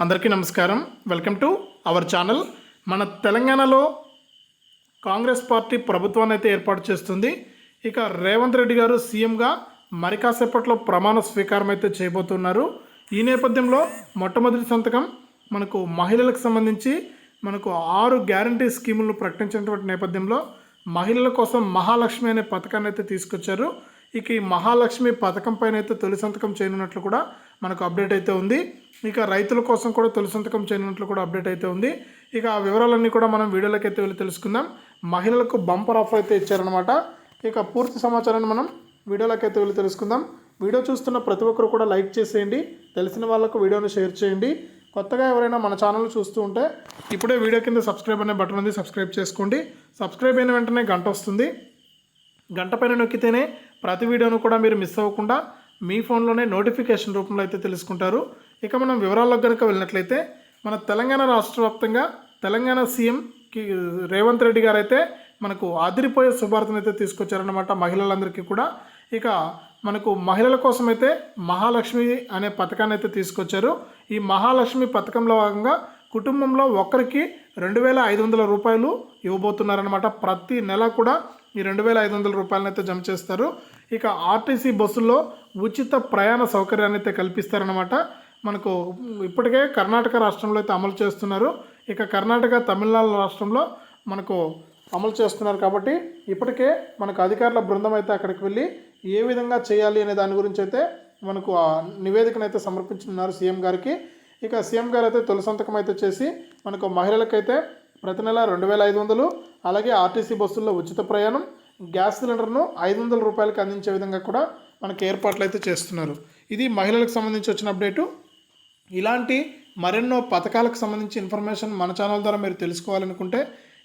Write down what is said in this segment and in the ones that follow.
అందరికీ నమస్కారం. Welcome to our channel మన తెలంగాణలో కాంగ్రెస్ పార్టీ ప్రభుత్వాన్ని అయితే ఏర్పాటు చేస్తుంది. ఇక రేవంత్ రెడ్డి గారు సీఎంగా మరి కాసేపట్లో ప్రమాణ స్వీకారం అయితే చేయబోతున్నారు. ఈ నేపథ్యంలో మొట్టమొదటి సంతకం మనకు మహిళలకు సంబంధించి మనకు ఆరు గ్యారంటీ స్కీములను ప్రకటించినటువంటి నేపథ్యంలో మహిళల కోసం మహాలక్ష్మి అనే పథకాన్ని అయితే తీసుకొచ్చారు. ఇక ఈ మహాలక్ష్మి పథకం పైన అయితే తొలి సంతకం చేయనున్నట్లు కూడా మనకు అప్డేట్ అయితే ఉంది. ఇక రైతుల కోసం కూడా తొలి సంతకం చేయనున్నట్లు కూడా అప్డేట్ అయితే ఉంది. ఇక ఆ వివరాలన్నీ కూడా మనం వీడియోలోకి అయితే వెళ్ళి తెలుసుకుందాం. మహిళలకు బంపర్ ఆఫర్ అయితే ఇచ్చారనమాట ఇక పూర్తి సమాచారాన్ని మనం వీడియోలోకి అయితే వెళ్ళి తెలుసుకుందాం. వీడియో చూస్తున్న ప్రతి ఒక్కరు కూడా లైక్ చేసేయండి. తెలిసిన వాళ్ళకు వీడియోని షేర్ చేయండి. కొత్తగా ఎవరైనా మన ఛానల్ చూస్తూ ఉంటే ఇప్పుడే వీడియో కింద సబ్స్క్రైబ్ అనే బటన్ ఉంది సబ్స్క్రైబ్ చేసుకోండి. సబ్స్క్రైబ్ అయిన వెంటనే గంట వస్తుంది. గంట పైన నొక్కితేనే ప్రతి వీడియోను కూడా మీరు మిస్ అవ్వకుండా మీ ఫోన్లోనే నోటిఫికేషన్ రూపంలో అయితే తెలుసుకుంటారు. ఇక మనం వివరాల్లోకి కనుక వెళ్ళినట్లయితే మన తెలంగాణ రాష్ట్ర వ్యాప్తంగా తెలంగాణ సీఎం రేవంత్ రెడ్డి గారు అయితే మనకు ఆదిరిపోయే శుభార్తను అయితే తీసుకొచ్చారన్నమాట మహిళలందరికీ కూడా. ఇక మనకు మహిళల కోసం అయితే మహాలక్ష్మి అనే పథకాన్ని అయితే తీసుకొచ్చారు. ఈ మహాలక్ష్మి పథకంలో భాగంగా కుటుంబంలో ఒక్కరికి రెండు వేల ఐదు వందల రూపాయలు ఇవ్వబోతున్నారనమాట ప్రతి నెల కూడా ఈ రెండు వేల ఐదు వందల రూపాయలను అయితే జమ చేస్తారు. ఇక ఆర్టీసీ బస్సుల్లో ఉచిత ప్రయాణ సౌకర్యాన్ని అయితే కల్పిస్తారనమాట మనకు ఇప్పటికే కర్ణాటక రాష్ట్రంలో అయితే అమలు చేస్తున్నారు. ఇక కర్ణాటక తమిళనాడు రాష్ట్రంలో మనకు అమలు చేస్తున్నారు కాబట్టి ఇప్పటికే మనకు అధికారుల బృందం అయితే అక్కడికి వెళ్ళి ఏ విధంగా చేయాలి అనే దాని గురించి అయితే మనకు ఆ నివేదికను అయితే సమర్పించున్నారు సీఎం గారికి. ఇక సీఎం గారు అయితే తొలి సంతకం అయితే చేసి మనకు మహిళలకైతే ప్రతి నెల రెండు వేల ఐదు వందలు అలాగే ఆర్టీసీ బస్సుల్లో ఉచిత ప్రయాణం గ్యాస్ సిలిండర్ను ఐదు వందల రూపాయలకి అందించే విధంగా కూడా మనకి ఏర్పాట్లు అయితే చేస్తున్నారు. ఇది మహిళలకు సంబంధించి వచ్చిన అప్డేటు. ఇలాంటి మరెన్నో పథకాలకు సంబంధించి ఇన్ఫర్మేషన్ మన ఛానల్ ద్వారా మీరు తెలుసుకోవాలనుకుంటే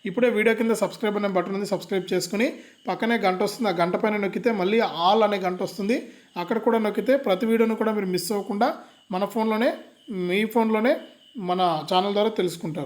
ఇప్పుడే వీడియో కింద సబ్స్క్రైబ్ అనే బటన్ ఉంది సబ్స్క్రైబ్ చేసుకుని పక్కనే గంట వస్తుంది ఆ గంట పైన నొక్కితే మళ్ళీ ఆల్ అనే గంట వస్తుంది. అక్కడ కూడా నొక్కితే ప్రతి వీడియోను కూడా మీరు మిస్ అవ్వకుండా మన ఫోన్లోనే మీ ఫోన్లోనే మన ఛానల్ ద్వారా తెలుసుకుంటారు.